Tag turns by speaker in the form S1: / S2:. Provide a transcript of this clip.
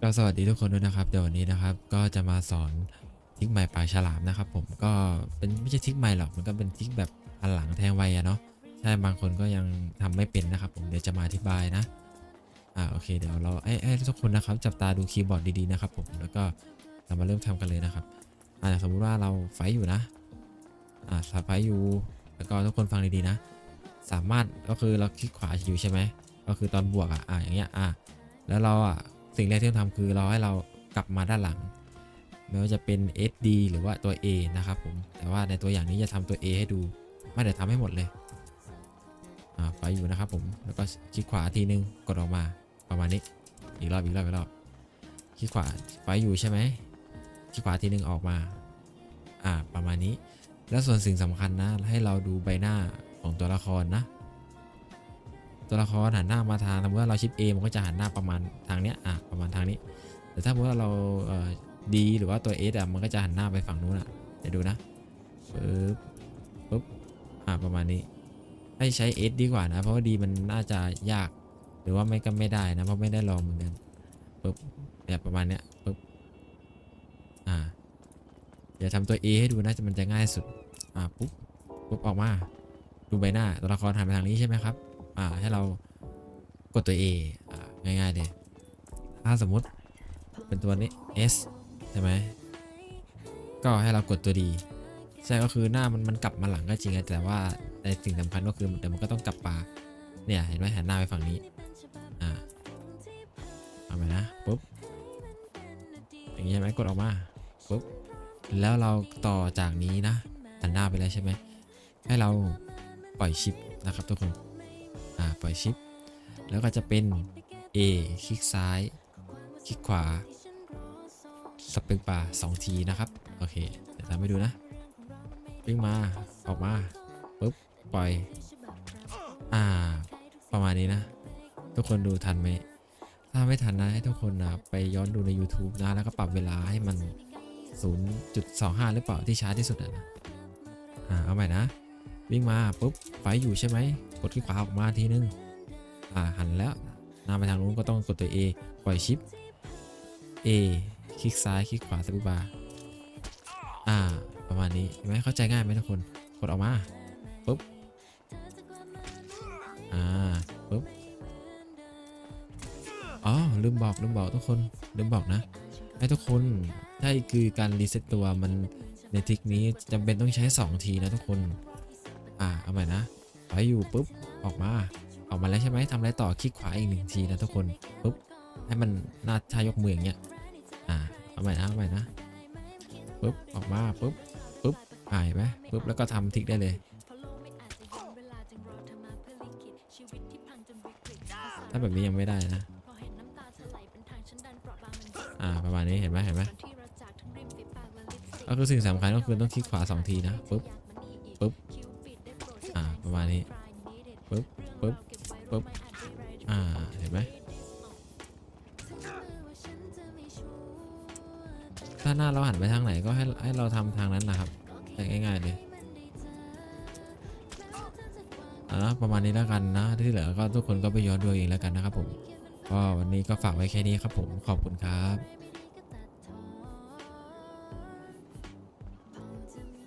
S1: ก็สวัสดีทุกคนด้วยนะครับเดี๋ยววันนี้นะครับ ก็จะมาสอนทิกใหม่ปลายฉลามนะครับผมก็เป็นไม่ใช่ทิกใหม่หรอกมันก็เป็นทิกแบบอันหลังแทงไวอะเนาะใช่บางคนก็ยังทำไม่เป็นนะครับ ผมเดี๋ยวจะมาอธิบายนะอ่าโอเคเดี๋ยวเราให้ให้ทุกคนนะครับ จับตาดูคีย์บอร์ดดีๆนะครับ ผมแล้วก็เรามาเริ่มทำกันเลยนะครับอ่าสมมุติว่าเราไฟอยู่นะอ่าไฟอยู่แล้วก็ทุกคนฟังดีๆนะ สามารถก็คือเราคลิกขวาอยู่ใช่ไหมก็คือตอนบวกอะอ่าอย่างเงี้ยอ่าแล้วเราอะ สิ่งแรกที่ต้องทำคือเราให้เรากลับมาด้านหลัง ไม่ว่าจะเป็น SD หรือว่าตัว A นะครับผม แต่ว่าในตัวอย่างนี้จะทำตัว A ให้ดู ไม่ได้ทำให้หมดเลยไฟอยู่นะครับผม แล้วก็คลิกขวาทีนึง กดออกมาประมาณนี้ อีกรอบอีกรอบอีกรอบ คลิกขวาไฟอยู่ใช่ไหมคลิกขวาทีนึงออกมา อ่า ประมาณนี้ แล้วส่วนสิ่งสำคัญนะ ให้เราดูใบหน้าของตัวละครนะ ตัวละครหันหน้ามาทางสมมติว่าเราชิป A มันก็จะหันหน้าประมาณทางเนี้ยอะประมาณทางนี้ แต่ถ้าสมมติว่าเราเอ่อ D หรือว่าตัว S อะมันก็จะหันหน้าไปฝั่งนู้นอะเดี๋ยวดูนะปึ๊บปึ๊บอะประมาณนี้ ให้ใช้ S ดีกว่านะ เพราะว่า D มันน่าจะยาก หรือว่าไม่ก็ไม่ได้นะ เพราะไม่ได้ลองเหมือนกันปึ๊บเนี่ยประมาณเนี้ยปึ๊บอ่าเดี๋ยวทำตัว A ให้ดูนะมันจะง่ายสุดอ่าปุ๊บปุ๊บออกมาดูใบหน้าตัวละครหันไปทางนี้ใช่ไหมครับ อ่าให้เรากดตัว A อ่าง่ายๆเลยถ้าสมมุติเป็นตัวนี้ S ใช่ไหมก็ให้เรากดตัว D ใช่ก็คือหน้ามันมันกลับมาหลังก็จริงแต่ว่าในสิ่งสำคัญก็คือแต่มันก็ต้องกลับปาเนี่ยเห็นไหมหันหน้าไปฝั่งนี้อ่าเอาไปนะปุ๊บอย่างนี้ใช่ไหมกดออกมาปุ๊บแล้วเราต่อจากนี้นะหันหน้าไปแล้วใช่ไหมให้เราปล่อยชิปนะครับทุกคน อ่าปล่อยชิป แล้วก็จะเป็น A คลิกซ้าย คลิกขวาสเปกบาร์สองทีนะครับ โอเค เดี๋ยวทำให้ดูนะวิ่งมา ออกมาปุ๊บ ปล่อย อ่า ประมาณนี้นะ ทุกคนดูทันไหม ถ้าไม่ทันนะให้ทุกคนนะไปย้อนดูใน YouTube นะ แล้วก็ปรับเวลาให้มัน 0.25 หรือเปล่าที่ช้าที่สุดอะนะ อ่า เอาใหม่นะ วิ่งมาปุ๊บ ไฟอยู่ใช่ไหม ดคลิกขวาออกมาทีนึงอ่าหันแล้วหน้าไปทางนู้นก็ต้องกดตัว A ปล่อยชิป A คลิกซ้ายคลิกขวาสวิตช์บาร์อ่า ประมาณนี้เห็นไหมเข้าใจง่ายไหมทุกคน กดออกมาปุ๊บอ่าปุ๊บอ๋อลืมบอกลืมบอกทุกคนลืมบอกนะให้ทุกคนถ้าคือการรีเซ็ตตัวมันในทริกนี้จำเป็นต้องใช้ 2 ทีนะทุกคน อ่า เอาใหม่นะ ไปอยู่ปุ๊บออกมาออกมาแล้วใช่ไหมทำอะไรต่อคลิกขวาอีกหนึ่งทีนะทุกคนปุ๊บให้มันหน้าท่ายกมืออย่างเงี้ยอ่าเอาใหม่นะเอาใหม่นะปุ๊บออกมาปุ๊บปุ๊บอ่าเห็นไหมปุ๊บแล้วก็ทำทิกได้เลย ถ้าแบบนี้ยังไม่ได้นะอ่าประมาณนี้เห็นไหมเห็นไหมก็คือสิ่งสำคัญก็คือต้องคลิกขวาสองทีนะปุ๊บ ประมาณนี้ปุ๊บปุ๊บปุ๊บอ่าเห็นไหมถ้าหน้าเราหันไปทางไหนก็ให้ให้เราทำทางนั้นนะครับง่ายๆเลยอ่าประมาณนี้แล้วกันนะ ที่เหลือก็ทุกคนก็ไปย้อนดูเองแล้วกันนะครับผมก็วันนี้ก็ฝากไว้แค่นี้ครับผมขอบคุณครับ